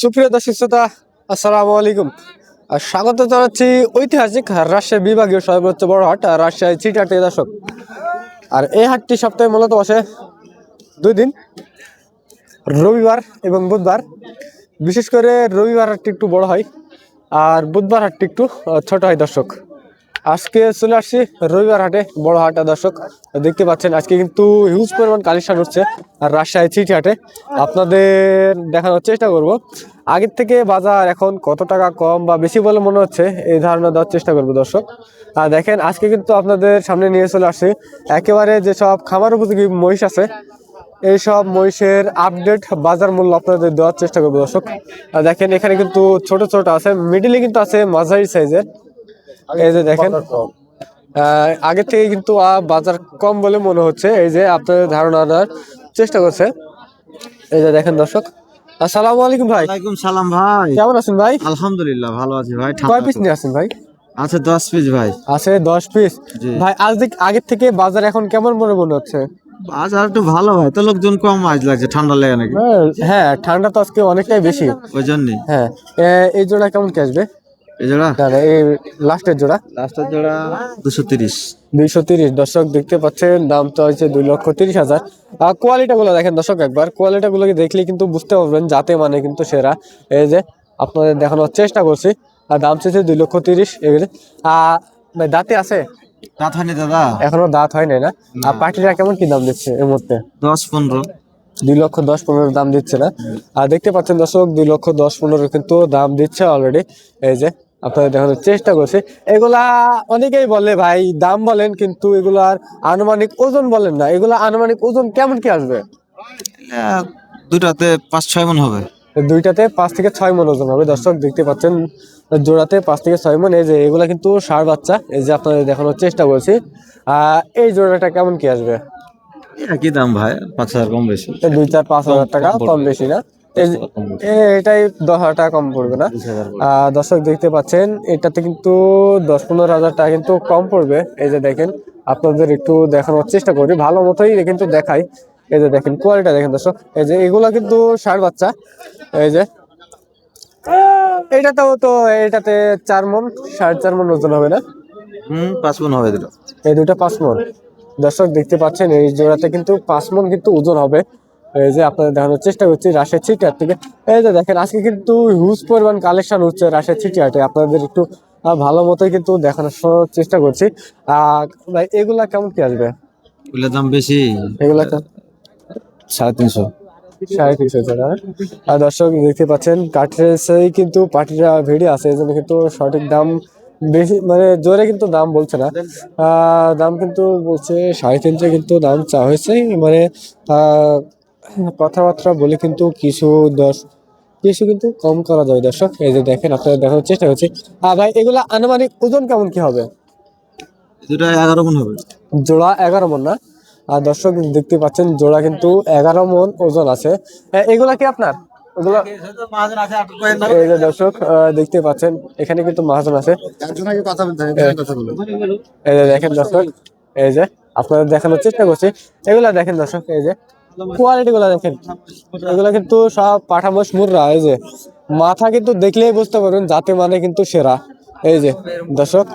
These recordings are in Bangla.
সুপ্রিয় দর্শক শ্রোতা, আসসালামু আলাইকুম। স্বাগত জানাচ্ছি ঐতিহাসিক রাজশাহী বিভাগীয় সর্বোচ্চ বড় হাট রাজশাহী চিটাটে দর্শক। আর এই হাটটি সপ্তাহে মূলত বসে দুই দিন, রবিবার এবং বুধবার। বিশেষ করে রবিবার হাটটি একটু বড় হয়, আর বুধবার হাটটি একটু ছোট হয় দর্শক। আজকে চলে আসছি রবিবার হাটে, বড় হাটে দর্শক। দেখতে পাচ্ছেন, আজকে কিন্তু হিউজ পরিমাণ কালেকশন হচ্ছে আর রাজশাহী চিঠি হাটে। আপনাদের দেখানোর চেষ্টা করব। আগের থেকে বাজার এখন কত টাকা কম বা বেশি বলে মনে হচ্ছে, এই ধারণা দেওয়ার চেষ্টা করব দর্শক। আর দেখেন, আজকে কিন্তু আপনাদের সামনে নিয়ে চলে আসছি, একেবারে যেসব খামার উপযোগী মহিষ আছে এইসব মহিষের আপডেট বাজার মূল্য আপনাদের দেওয়ার চেষ্টা করব দর্শক। দেখেন, এখানে কিন্তু ছোট ছোট আছে মিডিলে কিন্তু আছে মাঝারি সাইজের এই যে দেখেন আগের থেকে কিন্তু বাজার কম বলে মনে হচ্ছে। এই যে আপনাদের ধারণা দেওয়ার চেষ্টা করছে। এই যে দেখেন দর্শক। আসসালামু আলাইকুম ভাই। ওয়ালাইকুম সালাম ভাই। কেমন আছেন ভাই? আলহামদুলিল্লাহ ভালো আছি ভাই। কয় পিস নিয়ে আছেন ভাই? আছে দশ পিস ভাই। আছে দশ পিস। ভাই আজ দিক আগের থেকে বাজার এখন কেমন মনে মনে হচ্ছে? বাজার একটু ভালো ভাই। তো লোকজন কম আজ লাগছে ঠান্ডা লেগে নাকি? হ্যাঁ ঠান্ডা তো আজকে অনেকটাই বেশি। ওই জন্যই। হ্যাঁ এই জোড়া কেমন কি আসবে? এই জোড়া? না না এই লাস্টের জোড়া। লাস্টের জোড়া দুশো তিরিশ। দুইশো তিরিশ। দর্শক দেখতে পাচ্ছেন দাম তো হচ্ছে দুই লক্ষ তিরিশ হাজার। আর দেখেন দর্শক একবার। দেখলে কিন্তু বুঝতে পারবেন যাতে মানে কিন্তু সেরা। এই যে আপনাদের দেখানোর চেষ্টা করছি। আর দাম চেয়েছে দুই লক্ষ তিরিশ এগুলো। আর ভাই দাঁতে আছে? রাত হয়নি দাদা। এখনও দাঁত হয় নাই না? আর পার্টিরা কেমন কি দাম দিচ্ছে এর মধ্যে দশ পনেরো। দুই লক্ষ দশ পনেরো দাম দিচ্ছে না। আর দেখতে পাচ্ছেন দর্শক দুই লক্ষ দশ পনেরো কিন্তু দাম দিচ্ছে অলরেডি এই যে আপনাদের দেখানোর চেষ্টা করছি। এগুলা অনেকেই বলে ভাই দাম বলেন কিন্তু এগুলার আনুমানিক ওজন বলেন না। এগুলা আনুমানিক ওজন কেমন কি আসবে? দুটাতে পাঁচ ছয় মন হবে। দুইটাতে পাঁচ থেকে ছয় মন ওজন হবে। দর্শক দেখতে পাচ্ছেন জোড়াতে পাঁচ থেকে ছয় মন এই যে এগুলা কিন্তু সার বাচ্চা। এই যে আপনাদের দেখানোর চেষ্টা করছি। আহ এই জোড়াটা কেমন কি আসবে? একই দাম ভাই পাঁচ হাজার কম বেশি। দুই চার পাঁচ হাজার টাকা কম বেশি না। এটাই দশ হাজার টাকা কম পড়বে না। দর্শক দেখতে পাচ্ছেন এটাতে কিন্তু দশ পনেরো হাজার টাকা কিন্তু কম পড়বে। এই যে দেখেন আপনাদের একটু দেখানোর চেষ্টা করি। ভালো মতোই কিন্তু দেখাই। এই যে দেখেন কোয়ালিটি দেখেন দর্শক। এই যে এগুলা কিন্তু ষাট বাচ্চা। এই যে এটাতেও তো এটাতে চার মন সাড়ে চার মন ওজন হবে না? হুম পাঁচ মন হবে দুটো। এই দুটো পাঁচ মন। দর্শক দেখতে পাচ্ছেন এই জোড়াতে কিন্তু পাঁচ মন কিন্তু ওজন হবে। এই যে আপনাদের দেখানোর চেষ্টা করছি রাশের ছিটিয়ার থেকে। এই যে দেখেন আজকে কিন্তু হিউজ পরিমাণ কালেকশন হচ্ছে রাশের ছিটিয়াটে আপনাদের একটু ভালো মতোই কিন্তু দেখানোর চেষ্টা করছি। ভাই এগুলা কেমন কি আসবে? ওগুলোর দাম বেশি। এগুলা সাড়ে তিনশো। সাড়ে তিনশো টাকা আর দর্শক দেখতে পাচ্ছেন কাঠের কিন্তু পার্টিরা ভিড়ে আছে। এই জন্য কিন্তু সঠিক দাম বেশি মানে জোরে কিন্তু দাম বলছে না। দাম কিন্তু বলছে সাড়ে তিনশো কিন্তু দাম চা হয়েছে। মানে আহ, কথাবার্তা বলে কিন্তু কিছু দশ কিছু কিন্তু কম করা যাবে দর্শক। এই যে দেখেন আপনারা দেখানোর চেষ্টা করছি। আর ভাই এগুলা আনুমানিক ওজন কেমন কি হবে? দুটো এগারো মন হবে। জোড়া এগারো মন না? আর দর্শক দেখতে পাচ্ছেন জোড়া কিন্তু এগারো মন ওজন আছে। এগুলা কি আপনার? এই যে দর্শক দেখতে পাচ্ছেন এখানে কিন্তু মহাজন আছে। এই যে দেখেন দর্শক এই যে আপনাদের দেখানোর চেষ্টা করছি। এগুলা দেখেন দর্শক এই যে কোয়ালিটি গুলা দেখেন। এগুলা কিন্তু সব পাঠামোস মুররা এই যে। মাথা কিন্তু দেখলেই বুঝতে পারবেন, যাতে মানে কিন্তু সেরা। এই যে, দর্শক।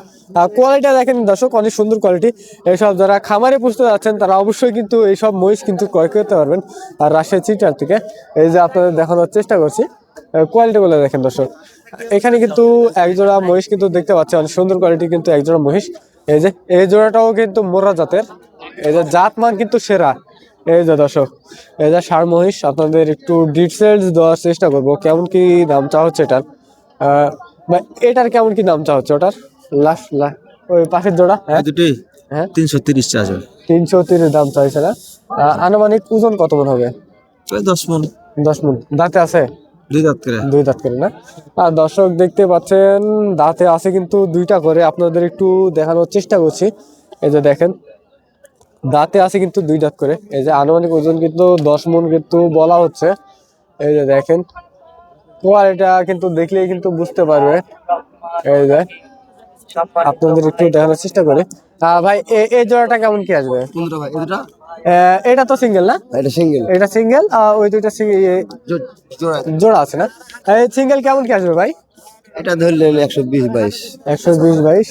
কোয়ালিটি দেখেন দর্শক, অনেক সুন্দর কোয়ালিটি এইসব যারা খামারে পুষতে যাচ্ছেন, তারা অবশ্যই কিন্তু এইসব মহিষ কিন্তু ক্রয় করতে পারবেন। আর রাজশাহী চিটার থেকে, এই যে আপনাদের দেখানোর চেষ্টা করছি। কোয়ালিটি গুলো দেখেন দর্শক। এখানে কিন্তু একজোড়া মহিষ কিন্তু দেখতে পাচ্ছি, অনেক সুন্দর কোয়ালিটি কিন্তু একজোড়া মহিষ। এই যে, এই জোড়াটাও কিন্তু মোরা জাতের। এই যে জাত মান কিন্তু সেরা। এই যে দর্শক এই যে সার মহিষ আপনাদের একটু ডিটেলস দেওয়ার চেষ্টা করব কেমন কি দাম চা হচ্ছে এটার? বা এটার কেমন কি দাম চা হচ্ছে ওটার? লাস্ট ওই পাশের জোড়া হ্যাঁ? দুটোই হ্যাঁ? তিনশো তিরিশ হবে তিনশো তিরিশ দাম চাইছে না? আনুমানিক ওজন কত মন হবে? দশ মন। দশ মন। দাঁতে আছে? দুই দাঁত করে। দুই দাঁত করে না? আর দর্শক দেখতে পাচ্ছেন দাঁতে আছে কিন্তু দুইটা করে। আপনাদের একটু দেখানোর চেষ্টা করছি। এই যে দেখেন দাঁতে আছে কিন্তু দুই দাঁত করে। এই যে আনুমানিক ওজন কিন্তু দশ মন কিন্তু বলা হচ্ছে। এই যে দেখেন। কোয়ালিটা কিন্তু দেখলেই কিন্তু বুঝতে পারবে। এই যে আপনাদের একটু দেখানোর চেষ্টা করে। ভাই এই জোড়াটা কেমন কি আসবে? পনেরো ভাই? এটা? এটা তো সিঙ্গেল না? এটা সিঙ্গেল। এটা সিঙ্গেল ওই দুইটা জোড়া আছে। না? এই সিঙ্গেল কেমন কি আসবে ভাই? এটা ধরলেন একশো বিশ বাইশ। একশো বিশ বাইশ।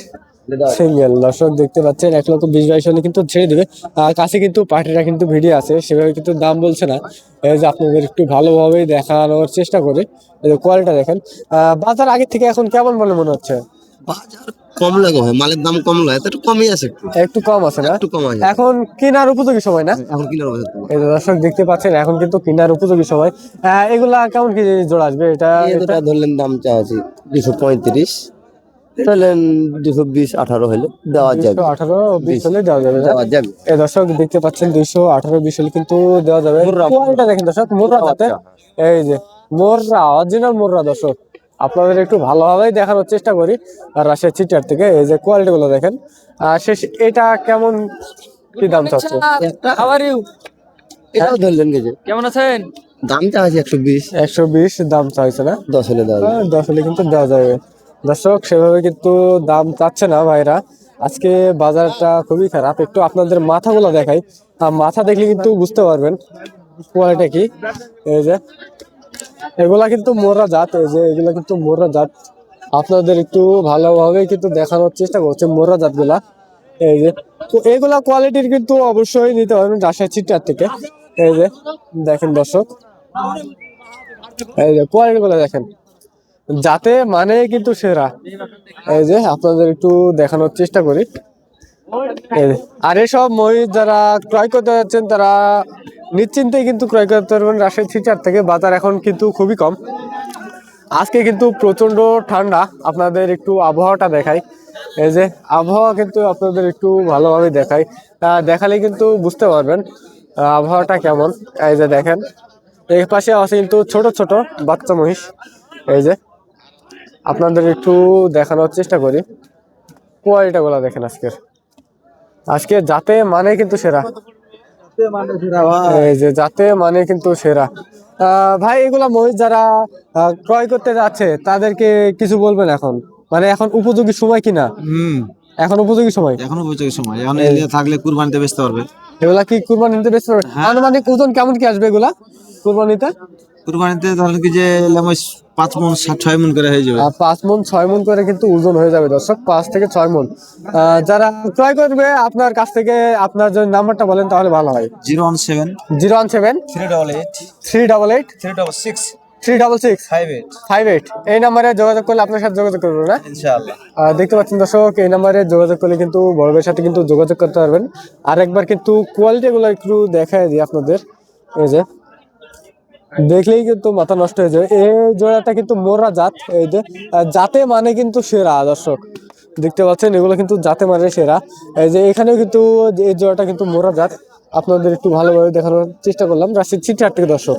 সিঙ্গেল। দর্শক দেখতে পাচ্ছেন এক লক্ষ বিশ বাইশ হলে কিন্তু ছেড়ে দেবে। আর কাছে কিন্তু পার্টিরা কিন্তু ভিডিও আছে সেভাবে কিন্তু দাম বলছে না। এই যে আপনাদের একটু ভালোভাবেই দেখানোর চেষ্টা করে। এই যে কোয়ালিটা দেখেন। বাজার আগের থেকে এখন কেমন বলে মনে হচ্ছে? বাজার কম লাগে ভাই মালের দাম কম লাগে একটু কমই আছে একটু। কম আছে না? একটু কম আছে। এখন কেনার উপযোগী সময় না? এখন কিনার তো এই দর্শক দেখতে পাচ্ছেন এখন কিন্তু কেনার উপযোগী সময়। এগুলা কেমন কি জোড়া আসবে? এটা এই দুটা ধরলেন দাম চাচ্ছি দুশো পঁয়ত্রিশ। ধরলেন দুশো বিশ আঠারো হলে দেওয়া যাবে। আঠারো বিশ হলে দেওয়া যাবে। দেওয়া যাবে। এই দর্শক দেখতে পাচ্ছেন দুইশো আঠারো বিশ হলে কিন্তু দেওয়া যাবে। কোয়ালিটা দেখেন দর্শক মোররা যাতে এই যে মোররা অরিজিনাল মোররা দর্শক। আপনাদের একটু ভালোভাবেই দেখানোর চেষ্টা করি। আর রাশিয়া চিটার থেকে এই যে কোয়ালিটি গুলো দেখেন। আর শেষ এটা কেমন কি দাম চাচ্ছে? এটাও ধরলেন গেছে কেমন আছেন? দাম চাচ্ছি একশো বিশ। একশো বিশ দাম চাইছে না? দশ হলে দেওয়া হ্যাঁ, দশ হলে কিন্তু দেওয়া যাবে। দর্শক, সেভাবে কিন্তু দাম চাচ্ছে না ভাইরা। আজকে বাজারটা খুবই খারাপ। একটু আপনাদের মাথাগুলো দেখাই। মাথা দেখলে কিন্তু বুঝতে পারবেন কোয়ালিটা কি। এই যে, এগুলা কিন্তু মোররা জাত। এই যে, এগুলা কিন্তু মোররা জাত। আপনাদের একটু ভালোভাবে কিন্তু দেখানোর চেষ্টা করছে মোররা জাতগুলা। এই যে, তো এগুলা কোয়ালিটির কিন্তু অবশ্যই নিতে পারবেন রাজশাহী চিটার থেকে। এই যে, দেখেন দর্শক। এই যে কোয়ালিটি গুলো দেখেন। যাতে মানে কিন্তু সেরা। এই যে আপনাদের একটু দেখানোর চেষ্টা করি। আর এসব মহিষ যারা ক্রয় করতে যাচ্ছেন, তারা নিশ্চিন্তে কিন্তু ক্রয় করতে পারবেন। রাজশাহী থিয়েটার থেকে বাজার এখন কিন্তু খুবই কম। আজকে কিন্তু প্রচণ্ড ঠান্ডা। আপনাদের একটু আবহাওয়াটা দেখাই। এই যে, আবহাওয়া কিন্তু আপনাদের একটু ভালোভাবে দেখাই। দেখালে কিন্তু বুঝতে পারবেন আবহাওয়াটা কেমন। এই যে দেখেন এই পাশে আছে কিন্তু ছোট ছোট বাচ্চা মহিষ। এই যে আপনাদের একটু দেখানোর চেষ্টা করি। কোয়ালিটা গুলা দেখেন আজকের। আজকে যাতে মানে কিন্তু সেরা। এই যে যাতে মানে কিন্তু সেরা। ভাই এগুলা মহিষ যারা ক্রয় করতে যাচ্ছে তাদেরকে কিছু বলবেন এখন? মানে এখন উপযোগী সময় কিনা? হুম। এখন উপযোগী সময়? এখনও বুঝে সময়। এখন এলিয়া থাকলে কুরবানিতে বেচতে পারবে। এগুলা কি কুরবানিতে বেশি আনুমানিক ওজন কেমন কি আসবে এগুলা? কুরবানিতে? কুরবানিতে ধরেন কি যে পাঁচ মন সাত ছয় মন করে হয়ে যাবে। পাঁচ মন ছয় মন করে কিন্তু ওজন হয়ে যাবে দর্শক পাঁচ থেকে ছয় মন। যারা ক্রয় করবে আপনার কাছ থেকে আপনার যদি নাম্বারটা বলেন তাহলে ভালো হয়। Zero one seven zero one seven three double eight three double eight three double six three double six five eight five eight. এই নাম্বারে যোগাযোগ করলে আপনার সাথে যোগাযোগ করব না? ইনশাআল্লাহ। দেখতে পাচ্ছেন দর্শক এই নাম্বারে যোগাযোগ করলে কিন্তু বড়দের সাথে কিন্তু যোগাযোগ করতে পারবেন। আর একবার কিন্তু কোয়ালিটিগুলো একটু দেখায় দিই আপনাদের। এই যে দেখলেই কিন্তু মাথা নষ্ট হয়ে যাবে। এই জোড়াটা কিন্তু মোরা জাত, এই যে জাতে মানে কিন্তু সেরা, দর্শক। দেখতে পাচ্ছেন, এগুলো কিন্তু জাতে মানে সেরা। এই যে, এখানেও কিন্তু এই জোড়াটা কিন্তু মোরা জাত। আপনাদের একটু ভালোভাবে দেখানোর চেষ্টা করলাম। রাশি চিঠি থেকে দর্শক।